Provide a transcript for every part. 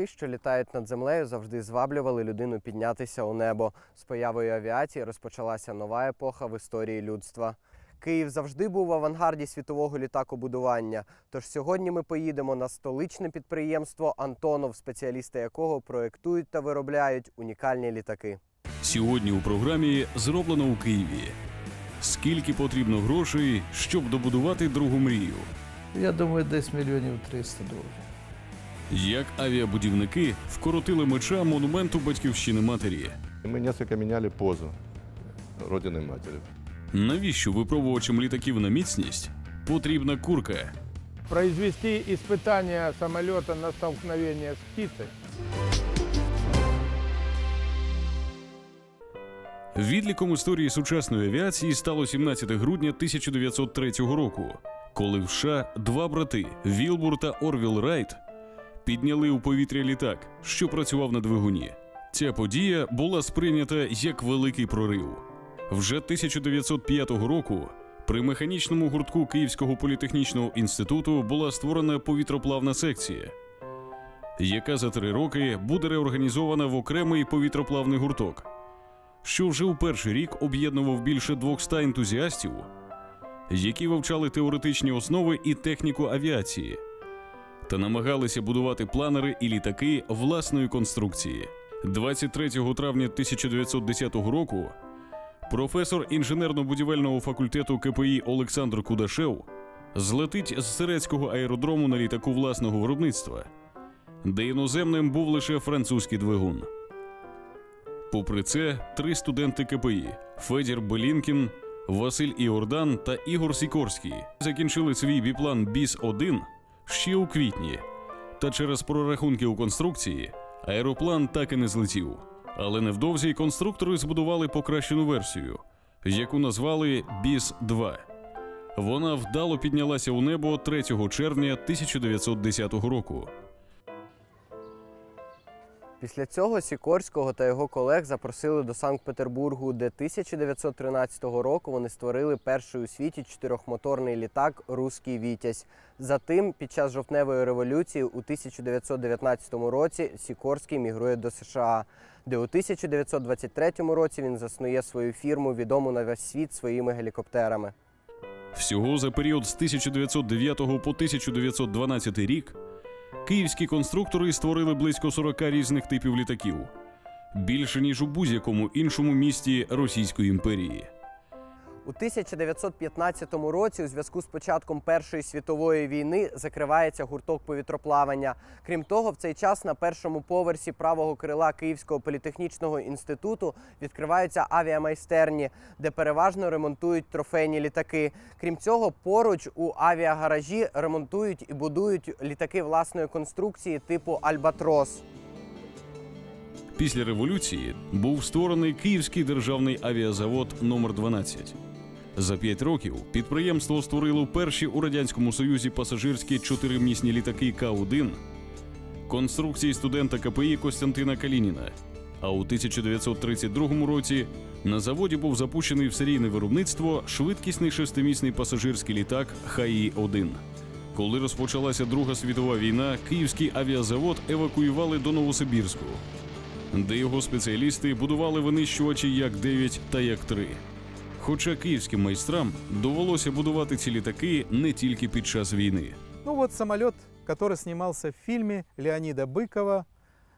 Птахи, що літають над землею, завжди зваблювали людину піднятися у небо. З появою авіації розпочалася нова епоха в історії людства. Київ завжди був в авангарді світового літакобудування. Тож сьогодні ми поїдемо на столичне підприємство Антонов, спеціалісти якого проєктують та виробляють унікальні літаки. Сьогодні у програмі зроблено у Києві. Скільки потрібно грошей, щоб добудувати другу мрію? Я думаю, десь мільйонів 300 доларів. Як авіабудівники вкоротили меча монументу батьківщини матері? Мы несколько меняли позу Родины Матери. Навіщо випробувачам літаків на міцність потрібна курка? произвести испытание самолета на столкновение с птицей. Відліком історії сучасної авіації стало 17 грудня 1903 року, коли в США два брати Вілбур та Орвіл Райт підняли у повітря літак, що працював на двигуні. Ця подія була сприйнята як великий прорив. Вже 1905 року при механічному гуртку Київського політехнічного інституту була створена повітроплавна секція, яка за три роки буде реорганізована в окремий повітроплавний гурток що вже у перший рік об'єднував більше 200 ентузіастів, які вивчали теоретичні основи і техніку авіації та намагалися будувати планери і літаки власної конструкції. 23 травня 1910 року професор інженерно-будівельного факультету КПІ Олександр Кудашев злетить з Сирецького аеродрому на літаку власного виробництва, де іноземним був лише французький двигун. Попри це, три студенти КПІ Федір Белінкін, Василь Іордан та Ігор Сікорський закінчили свій біплан Біс 1 ще у квітні. Та через прорахунки у конструкції аероплан так і не злетів. Але невдовзі конструктори збудували покращену версію, яку назвали Біс 2 Вона вдало піднялася у небо 3 червня 1910 року. Після цього Сікорського та його колег запросили до Санкт-Петербургу, де 1913 року вони створили перший у світі чотирьохмоторний літак Руський Вітязь. Затим, під час жовтневої революції у 1919 році Сікорський мігрує до США, де у 1923 році він заснує свою фірму, відому на весь світ своїми гелікоптерами. Всього за період з 1909 по 1912 рік київські конструктори створили близько 40 різних типів літаків більше ніж у будь-якому іншому місті Російської імперії. У 1915 році, у зв'язку з початком Першої світової війни, закривається гурток повітроплавання. Крім того, в цей час на першому поверсі правого крила Київського політехнічного інституту відкриваються авіамайстерні, де переважно ремонтують трофейні літаки. Крім цього, поруч у авіагаражі ремонтують і будують літаки власної конструкції типу Альбатрос. Після революції був створений Київський державний авіазавод номер 12 За п'ять років підприємство створило перші у радянському союзі пасажирські чотиримісні літаки К-1 конструкції студента КПІ Костянтина Калініна. А у 1932 році на заводі був запущений в серійне виробництво швидкісний шестимісний пасажирський літак ХАІ-1. Коли розпочалася Друга світова війна, Київський авіазавод евакуювали до Новосибірську де його спеціалісти будували винищувачі як 9 та як 3. Хоча київським майстрам довелося будувати ці літаки не тільки під час війни. Ну вот самолет, который снимался в фильме Леонида Быкова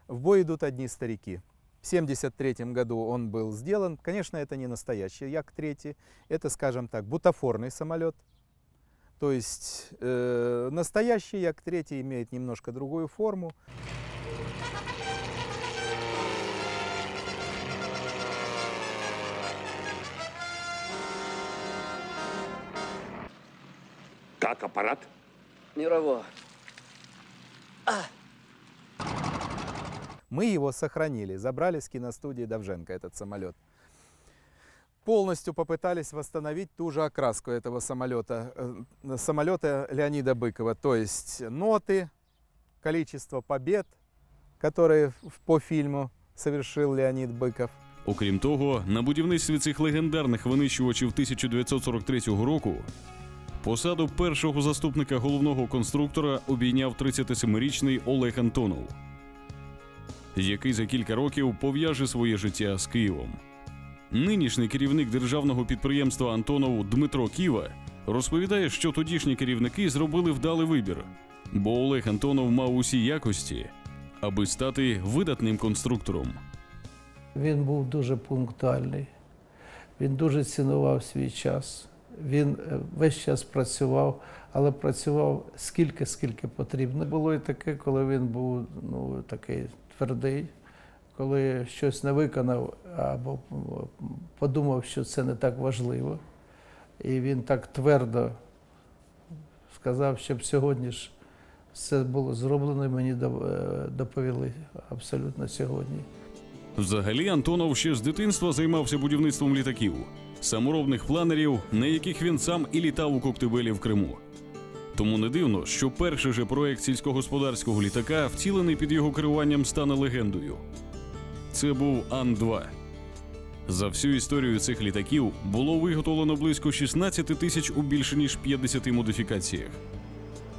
«В бой идут одни старики». В 1973 году он был сделан. Конечно, это не настоящий Як-3, это, скажем так, бутафорный самолет. То есть э, настоящий Як-3 имеет немножко другую форму. Как аппарат? Мірово. Мы его сохранили, забрали с киностудии Давженко этот самолет. Полностью попытались восстановить ту же окраску этого самолета, э, самолета Леонида Быкова, то есть ноты, количество побед, которые в- по фильму совершил Леонид Быков. Окрім того, на будівництві цих легендарних винищувачів 1943 року посаду першого заступника головного конструктора обійняв 37-річний Олег Антонов. який за кілька років пов'яже своє життя з Києвом. Нинішній керівник державного підприємства Антонов Дмитро Ківа розповідає, що тодішні керівники зробили вдалий вибір, бо Олег Антонов мав усі якості, аби стати видатним конструктором. Він був дуже пунктуальний, він дуже цінував свій час. Він е, весь час працював, але працював скільки, скільки потрібно. Було і таке, коли він був ну, такий твердий, коли щось не виконав або подумав, що це не так важливо. І він так твердо сказав, щоб сьогодні ж все було зроблено, і мені е, доповіли абсолютно сьогодні. Взагалі, Антонов ще з дитинства займався будівництвом літаків, саморобних планерів, на яких він сам і літав у Коктебелі в Криму. Тому не дивно, що перший же проект сільськогосподарського літака, втілений під його керуванням, стане легендою. Це був Ан-2. За всю історію цих літаків було виготовлено близько 16 тисяч у більше ніж 50 модифікаціях.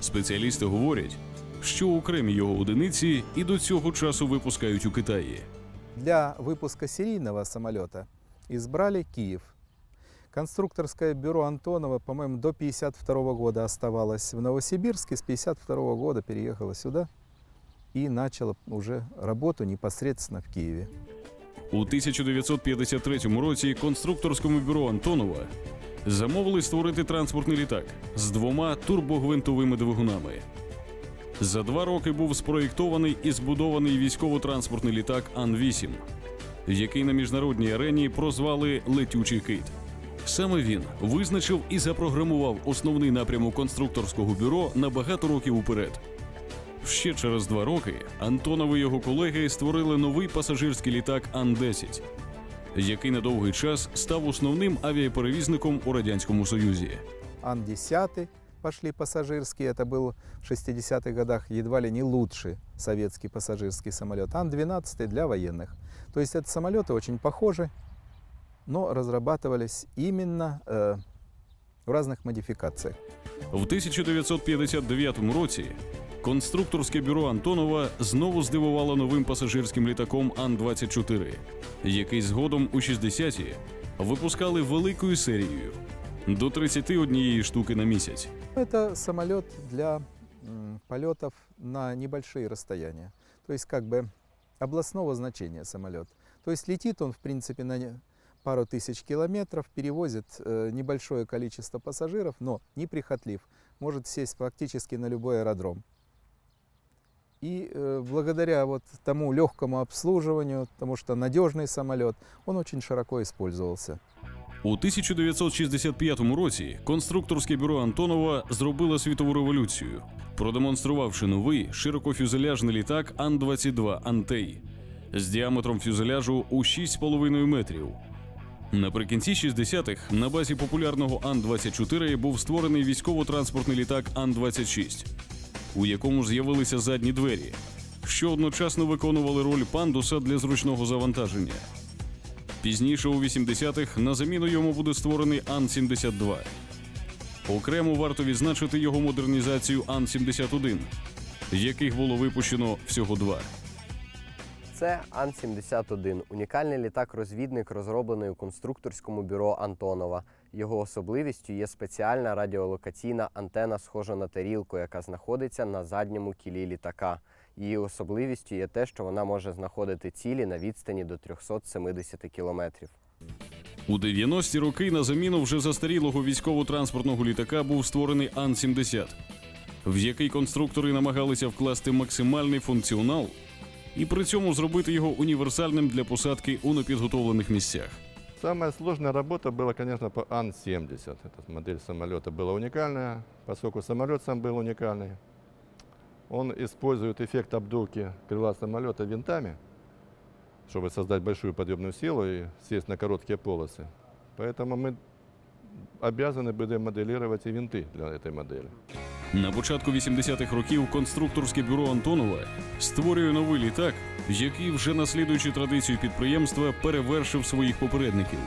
Спеціалісти говорять, що окремі його одиниці і до цього часу випускають у Китаї. Для выпуска серийного самолета избрали Киев. Конструкторское бюро Антонова, по-моему, до 1952 года оставалось в Новосибирске, с 1952 года переехало сюда и начало уже работу непосредственно в Киеве. У 1953 році конструкторському бюро Антонова замовили створити транспортний літак з двома турбогвинтовими двигунами. За два роки був спроєктований і збудований військово-транспортний літак Ан-8, який на міжнародній арені прозвали Летючий кит. Саме він визначив і запрограмував основний напрямок конструкторського бюро на багато років уперед. Ще через два роки Антонов і його колеги створили новий пасажирський літак Ан-10, який на довгий час став основним авіаперевізником у радянському союзі. Ан-10 пошли пассажирские, это был в 60-х годах едва ли не лучший советский пассажирский самолет. Ан-12 для военных. То есть это самолеты очень похожи, но разрабатывались именно э, в разных модификациях. В 1959 році конструкторське бюро Антонова знову здивувало новим пасажирським літаком Ан-24, який згодом у 60-ті випускали великою серією до 31 штуки на місяць. Это самолет для м, полетов на небольшие расстояния. То есть как бы областного значения самолет. То есть летит он, в принципе, на не- пару тысяч километров, перевозит э, небольшое количество пассажиров, но неприхотлив. Может сесть практически на любой аэродром. И э, благодаря вот тому легкому обслуживанию, потому что надежный самолет, он очень широко использовался. У 1965 році конструкторське бюро Антонова зробило світову революцію, продемонструвавши новий широкофюзеляжний літак Ан-22 Антей з діаметром фюзеляжу у 6,5 метрів. Наприкінці 60-х на базі популярного Ан-24 був створений військово-транспортний літак Ан-26, у якому з'явилися задні двері, що одночасно виконували роль пандуса для зручного завантаження. Пізніше у 80-х на заміну йому буде створений Ан-72. Окремо варто відзначити його модернізацію Ан-71, яких було випущено всього два. Це Ан-71 – унікальний літак-розвідник, розроблений у конструкторському бюро Антонова. Його особливістю є спеціальна радіолокаційна антена, схожа на тарілку, яка знаходиться на задньому кілі літака. Її особливістю є те, що вона може знаходити цілі на відстані до 370 кілометрів. У 90-ті роки на заміну вже застарілого військово-транспортного літака був створений Ан-70, в який конструктори намагалися вкласти максимальний функціонал і при цьому зробити його універсальним для посадки у непідготовлених місцях. Самая сложная работа была, конечно, по Ан-70. Эта модель самолета была уникальная, поскольку самолет сам был уникальный. Он использует эффект обдувки крыла самолета винтами, чтобы создать большую подъемную силу и сесть на короткие полосы. Поэтому мы обязаны были моделировать и винты для этой модели. На початку 80-х років конструкторське бюро Антонова створює новий літак, який, вже наслідуючи традицію підприємства, перевершив своїх попередників.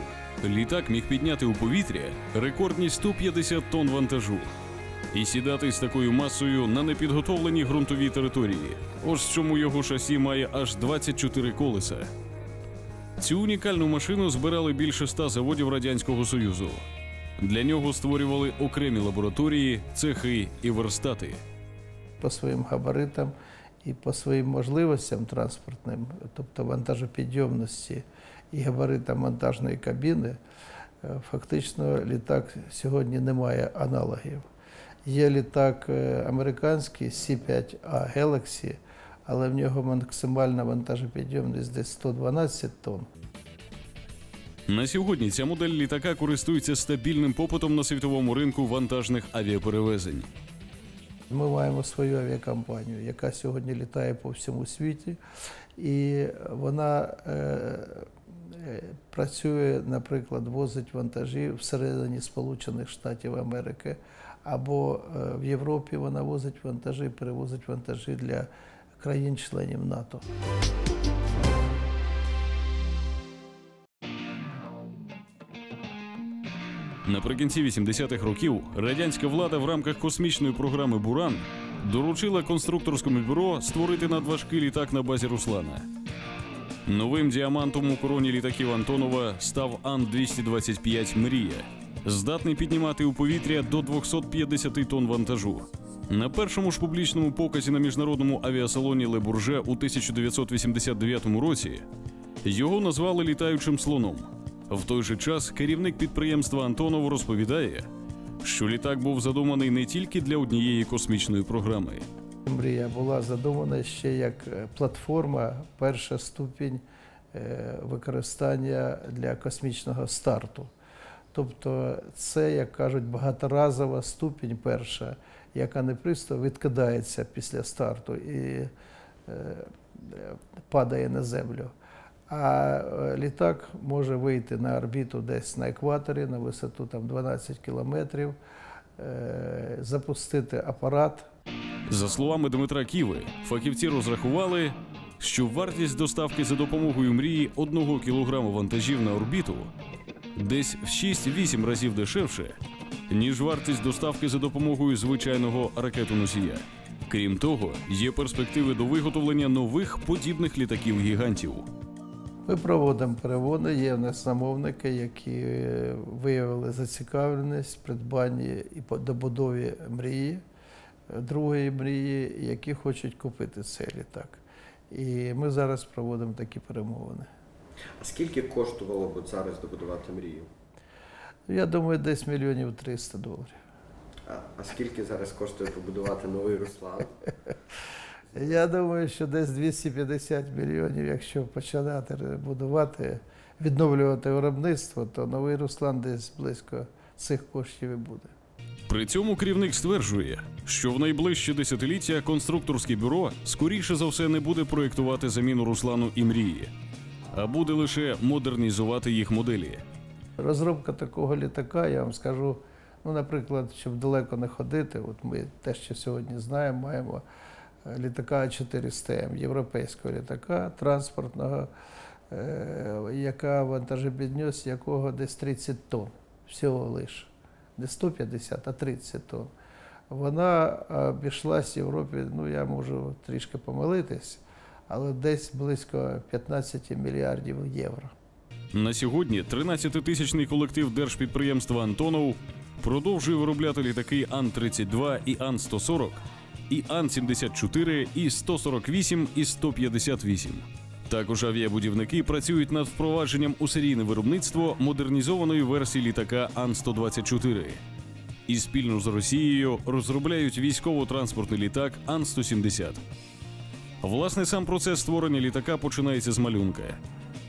Літак міг підняти у повітря рекордні 150 тонн вантажу. і сідати з такою масою на непідготовленій ґрунтовій території. Ось чому його шасі має аж 24 колеса. Цю унікальну машину збирали більше ста заводів Радянського Союзу. Для нього створювали окремі лабораторії, цехи і верстати. по своїм габаритам і по своїм можливостям транспортним, тобто вантажопідйомності і габаритам монтажної кабіни, е, фактично літак сьогодні не має аналогів. Є літак е, американський C-5A Galaxy, але в нього максимальна вантажопідйомність десь 112 тонн. На сьогодні ця модель літака користується стабільним попитом на світовому ринку вантажних авіаперевезень. Ми маємо свою авіакомпанію, яка сьогодні літає по всьому світі, і вона е, е, працює, наприклад, возить вантажі всередині Сполучених Штатів Америки, або е, в Європі вона возить вантажі, перевозить вантажі для країн-членів НАТО. Наприкінці 80-х років радянська влада в рамках космічної програми Буран доручила конструкторському бюро створити надважкий літак на базі Руслана. Новим діамантом у короні літаків Антонова став Ан-225 Мрія, здатний піднімати у повітря до 250 тонн вантажу. На першому ж публічному показі на міжнародному авіасалоні Ле Бурже у 1989 році його назвали літаючим слоном. В той же час керівник підприємства Антонов розповідає, що літак був задуманий не тільки для однієї космічної програми. Мрія була задумана ще як е, платформа, перша ступінь е, використання для космічного старту. Тобто це, як кажуть, багаторазова ступінь перша, яка не просто відкидається після старту і е, падає на землю. А е, літак може вийти на орбіту десь на екваторі на висоту там 12 кілометрів, е, запустити апарат За словами Дмитра Ківи, фахівці розрахували, що вартість доставки за допомогою мрії одного кілограму вантажів на орбіту десь в 6-8 разів дешевше, ніж вартість доставки за допомогою звичайного ракетоносія. Крім того, є перспективи до виготовлення нових подібних літаків-гігантів. Ми проводимо переводи. Є в нас замовники, які е, виявили зацікавленість в придбанні і добудові мрії, е, другої мрії, які хочуть купити цей літак. І ми зараз проводимо такі перемовини. А скільки коштувало б зараз добудувати мрію? Я думаю, десь мільйонів 300 доларів. А, а скільки зараз коштує побудувати новий Руслан? Я думаю, що десь 250 мільйонів, якщо починати будувати, відновлювати виробництво, то новий Руслан десь близько цих коштів і буде. При цьому керівник стверджує, що в найближче десятиліття конструкторське бюро скоріше за все не буде проєктувати заміну Руслану і мрії, а буде лише модернізувати їх моделі. Розробка такого літака, я вам скажу, ну, наприклад, щоб далеко не ходити, от ми те, що сьогодні знаємо, маємо літака А400М, європейського літака транспортного, е, яка вантажопідніс якого десь 30 тонн всього лише. Не 150, а 30 тонн. Вона обійшлась в Європі, ну я можу трішки помилитись, але десь близько 15 мільярдів євро. На сьогодні 13-тисячний колектив держпідприємства Антонов продовжує виробляти літаки Ан-32 і Ан-140, і Ан-74, і 148, і 158. Також авіабудівники працюють над впровадженням у серійне виробництво модернізованої версії літака Ан-124. І спільно з Росією розробляють військово-транспортний літак Ан-170. Власне, сам процес створення літака починається з малюнка.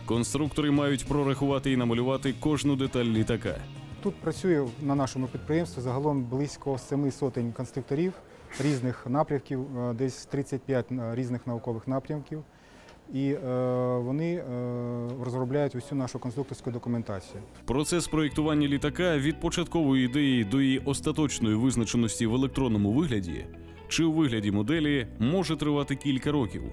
Конструктори мають прорахувати і намалювати кожну деталь літака. Тут працює на нашому підприємстві загалом близько семи сотень конструкторів різних напрямків, е, десь 35 різних наукових напрямків. І е, вони е, розробляють усю нашу конструкторську документацію. Процес проєктування літака від початкової ідеї до її остаточної визначеності в електронному вигляді чи у вигляді моделі може тривати кілька років.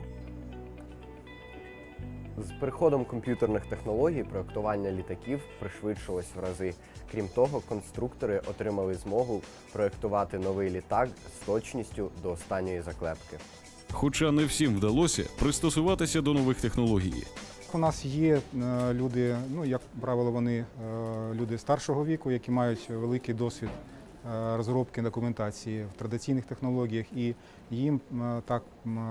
З приходом комп'ютерних технологій проектування літаків пришвидшилось в рази. Крім того, конструктори отримали змогу проектувати новий літак з точністю до останньої заклепки. Хоча не всім вдалося пристосуватися до нових технологій. У нас є е, люди, ну як правило, вони е, люди старшого віку, які мають великий досвід е, розробки документації в традиційних технологіях, і їм так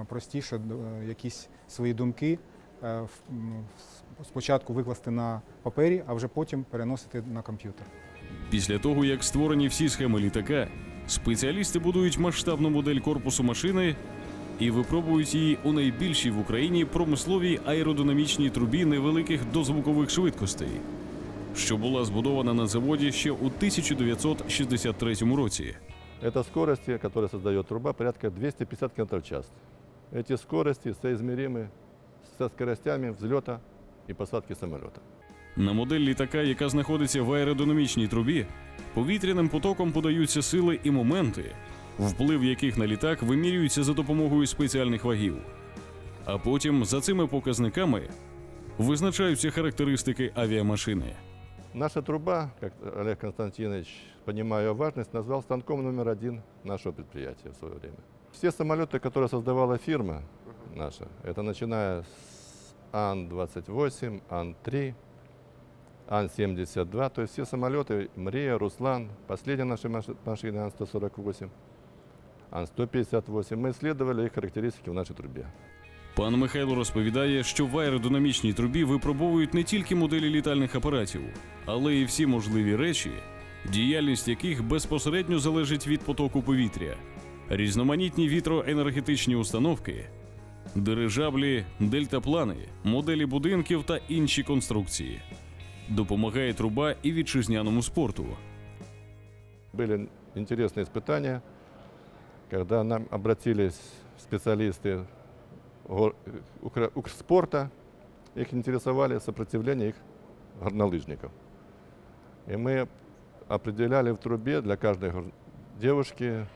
простіше якісь свої думки спочатку викласти на папері, а вже потім переносити на комп'ютер. Після того, як створені всі схеми літака, спеціалісти будують масштабну модель корпусу машини і випробують її у найбільшій в Україні промисловій аеродинамічній трубі невеликих дозвукових швидкостей, що була збудована на заводі ще у 1963 році. Это скорости, которые создает труба, порядка 250 км в час. Эти скорости соизмеримы со скоростями взлета и посадки самолета. На модель літака, яка знаходиться в аеродинамічній трубі, повітряним потоком подаються сили і моменти, вплив яких на літак вимірюється за допомогою спеціальних вагів. А потім за цими показниками визначаються характеристики авіамашини. Наша труба, как Олег Константинович, понимая важность, назвал станком номер один нашего предприятия в свое время. Все самолеты, которые создавала фирма наша, это начиная с Ан-28, Ан-3, Ан-72, то есть все самолеты, Мрия, Руслан, последняя наша маш- машина Ан-148, Ан-158, мы исследовали их характеристики в нашей трубе. Пан Михайло розповідає, що в аеродинамічній трубі випробовують не тільки моделі літальних апаратів, але й всі можливі речі, діяльність яких безпосередньо залежить від потоку повітря, різноманітні вітроенергетичні установки, дирижаблі, дельтаплани, моделі будинків та інші конструкції. Допомагає труба і вітчизняному спорту. Были интересные испытания, когда нам обратились специалисты гор- Укра- Укрспорта, их интересовали сопротивление их горнолыжников. И мы определяли в трубе для каждой гор- девушки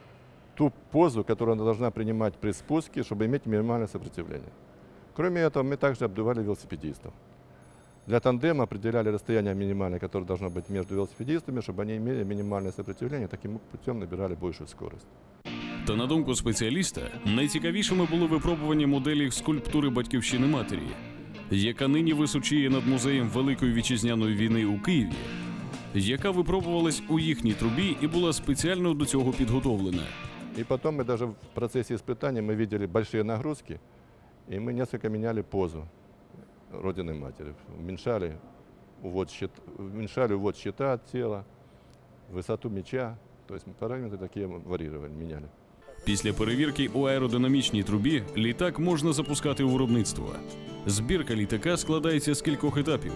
ту позу, которую она должна принимать при спуске, чтобы иметь минимальное сопротивление. Кроме этого, мы также обдували велосипедистов. Для тандема определяли расстояние минимальное, которое должно быть между велосипедистами, чтобы они имели минимальное сопротивление, таким путем набирали большую скорость. Та на думку спеціаліста, найцікавішими були випробування моделі скульптури батьківщини матері, яка нині височіє над музеєм Великої вітчизняної війни у Києві, яка випробувалась у їхній трубі і була спеціально до цього підготовлена. И потом мы даже в процессе испытаний мы видели большие нагрузки, и мы несколько меняли позу Родины Матери. Уменьшали увод, щит, уменьшали увод щита от тела, высоту мяча. То есть параметры такие варьировали, меняли. Після перевірки у аеродинамічній трубі літак можна запускати у виробництво. Збірка літака складається з кількох етапів.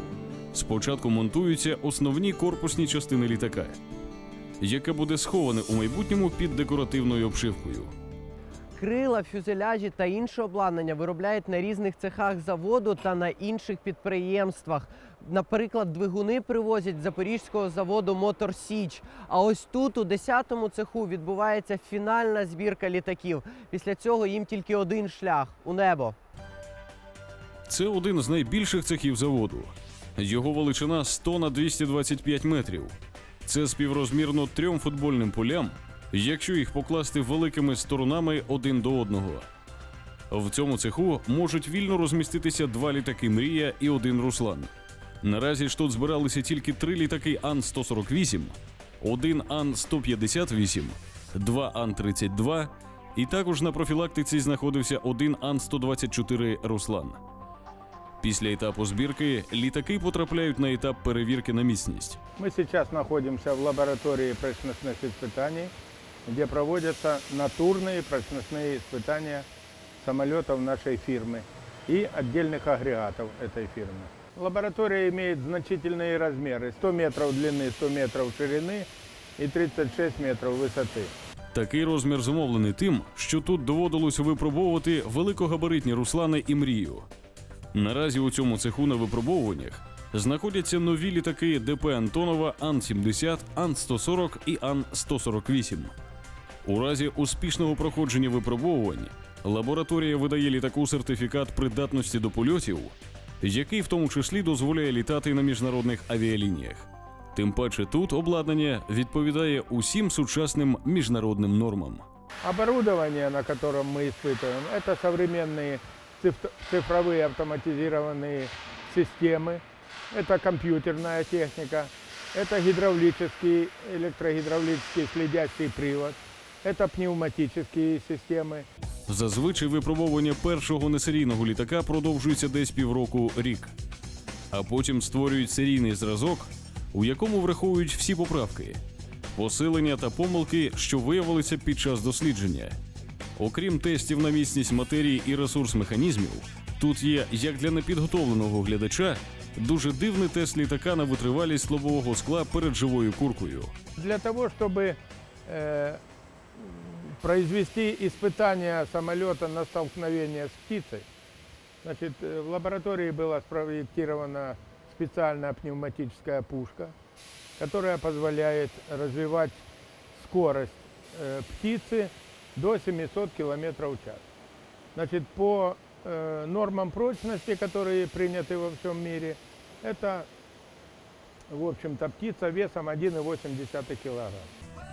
Спочатку монтуються основні корпусні частини літака, яке буде сховане у майбутньому під декоративною обшивкою. Крила, фюзеляжі та інше обладнання виробляють на різних цехах заводу та на інших підприємствах. Наприклад, двигуни привозять з запорізького заводу Мотор Січ. А ось тут, у 10-му цеху, відбувається фінальна збірка літаків. Після цього їм тільки один шлях у небо. Це один з найбільших цехів заводу. Його величина 100 на 225 метрів. Це співрозмірно трьом футбольним полям, якщо їх покласти великими сторонами один до одного. В цьому цеху можуть вільно розміститися два літаки Мрія і один Руслан. Наразі ж тут збиралися тільки три літаки Ан-148, один Ан-158, два Ан-32, і також на профілактиці знаходився один Ан-124 Руслан. Після етапу збірки літаки потрапляють на етап перевірки на міцність. Мы сейчас находимся в лаборатории прочностных испытаний, где проводятся натурные прочностные испытания самолетов нашей фирмы и отдельных агрегатов этой фирмы. Лаборатория имеет значительные размеры. 100 метров длины, 100 метров ширины и 36 метров высоты. Такий розмір зумовлений тим, що тут доводилось випробовувати великогабаритні Руслани і мрію. Наразі у цьому цеху на випробовуваннях знаходяться нові літаки ДП Антонова Ан-70, Ан-140 і Ан-148. У разі успішного проходження випробовувань лабораторія видає літаку сертифікат придатності до польотів який в тому числі дозволяє літати на міжнародних авіалініях. Тим паче тут обладнання відповідає усім сучасним міжнародним нормам. Оборудование, на котором мы испытываем, это современные циф- цифровые автоматизированные системы, это компьютерная техника, это гидравлический, электрогидравлический следящий привод, это пневматические системы, Зазвичай випробовування першого несерійного літака продовжується десь півроку рік, а потім створюють серійний зразок, у якому враховують всі поправки, посилення та помилки, що виявилися під час дослідження. Окрім тестів на міцність матерії і ресурс механізмів, тут є як для непідготовленого глядача дуже дивний тест літака на витривалість лобового скла перед живою куркою. Для того, чтобы э, произвести испытание самолета на столкновение с птицей, значит, э, в лаборатории была спроектирована специальная пневматическая пушка, которая позволяет развивать скорость э, птицы до 700 км в час. Значит, по э, нормам прочности, которые приняты во всем мире, это, в общем-то, птица весом 1,8 килограмм.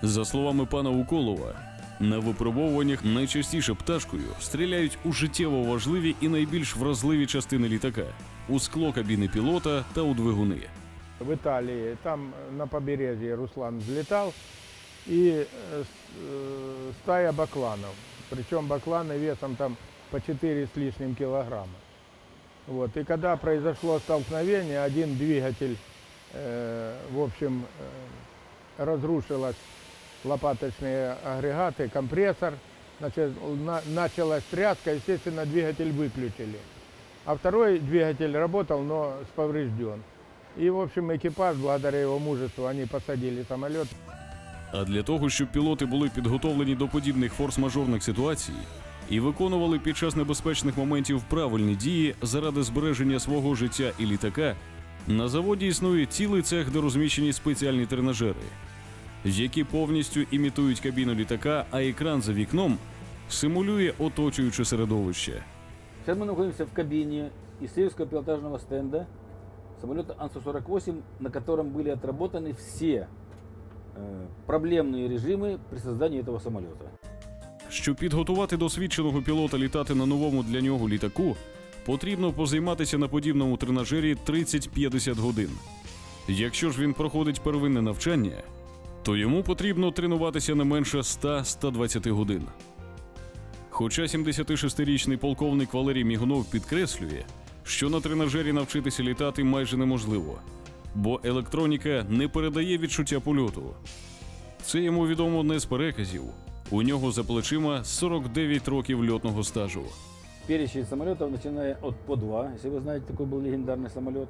За словами пана Уколова, на випробовуваннях найчастіше пташкою стріляють у життєво важливі і найбільш вразливі частини літака у скло кабіни пілота та у двигуни. в Италии, там э, на побережье Руслан взлетал, И э, с- э, стая бакланов. Причем бакланы весом там по 4 с лишним килограмма. Вот. И когда произошло столкновение, один двигатель, э, в общем, э, разрушилось лопаточные агрегаты, компрессор, значит, на- началась тряска, естественно, двигатель выключили. А второй двигатель работал, но поврежден. И, в общем, экипаж, благодаря его мужеству, они посадили самолет. А для того, щоб пілоти були підготовлені до подібних форс-мажорних ситуацій і виконували під час небезпечних моментів правильні дії заради збереження свого життя і літака, на заводі існує цілий цех, де розміщені спеціальні тренажери, які повністю імітують кабіну літака, а екран за вікном симулює оточуюче середовище. Сейчас мы находимся в кабине исследовательского пилотажного стенда самолета Ан-148, на котором были отработаны все э, проблемные режимы при создании этого самолета. Щоб підготувати досвідченого пілота літати на новому для нього літаку, потрібно позайматися на подібному тренажері 30-50 годин. Якщо ж він проходить первинне навчання, то йому потрібно тренуватися не менше 100-120 годин. Хоча 76-річний полковник Валерій Мігунов підкреслює, що на тренажері навчитися літати майже неможливо, бо електроніка не передає відчуття польоту. Це йому відомо не з переказів. У нього за плечима 49 років льотного стажу. Перечень самолетов, начиная от ПО-2, если вы знаете, такой был легендарный самолет,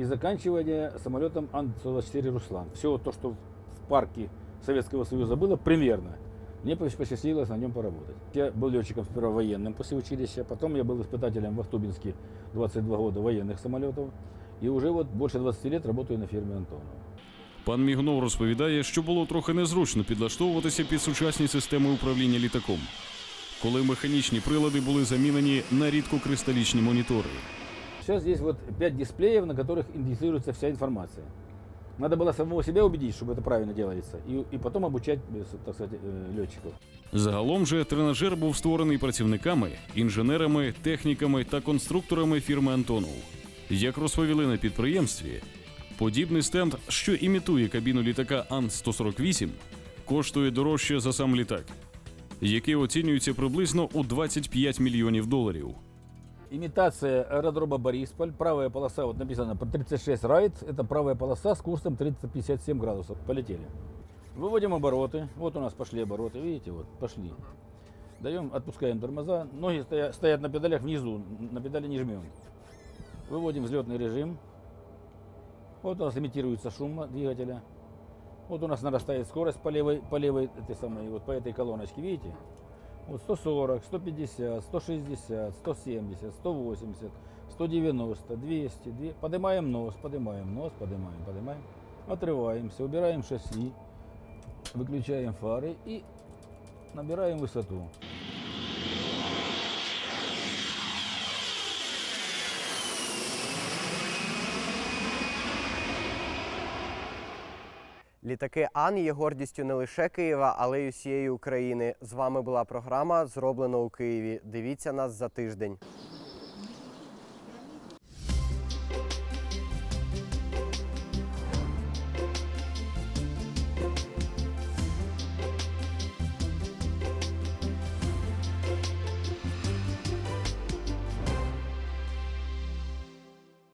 и заканчивая самолетом Ан-124 «Руслан». Все то, что в парке Советского Союза было, примерно. Мне пос- посчастливилось на нем поработать. Я был летчиком сперва военным после училища, потом я был испытателем в Ахтубинске 22 года военных самолетов, и уже вот больше 20 лет работаю на фирме Антонов. Пан Мігнов розповідає, що було трохи незручно підлаштовуватися під сучасні системи управління літаком, коли механічні прилади були замінені на рідкокристалічні монітори. Сейчас здесь вот 5 дисплеев, на которых индексируется вся информация. Надо было самого себя убедить, чтобы это правильно делается, и, и потом обучать, э, с- так сказать, э, летчиков. Загалом же тренажер був створений працівниками, інженерами, техніками та конструкторами фірми Антонов. Як розповіли на підприємстві, подібний стенд, що імітує кабіну літака Ан-148, коштує дорожче за сам літак, який оцінюється приблизно у 25 мільйонів доларів. Имитация аэродрома Борисполь. Правая полоса, вот написано по 36 райт. Это правая полоса с курсом 357 градусов. Полетели. Выводим обороты. Вот у нас пошли обороты. Видите, вот пошли. Даем, отпускаем тормоза. Ноги стоят, стоят на педалях внизу. На педали не жмем. Выводим взлетный режим. Вот у нас имитируется шум двигателя. Вот у нас нарастает скорость по левой, по левой этой самой, вот по этой колоночке, видите? Вот 140, 150, 160, 170, 180, 190, 200, 200. Поднимаем нос, поднимаем нос, поднимаем, поднимаем. Отрываемся, убираем шасси, выключаем фары и набираем высоту. Літаки Ан є гордістю не лише Києва, але й усієї України. З вами була програма Зроблено у Києві. Дивіться нас за тиждень.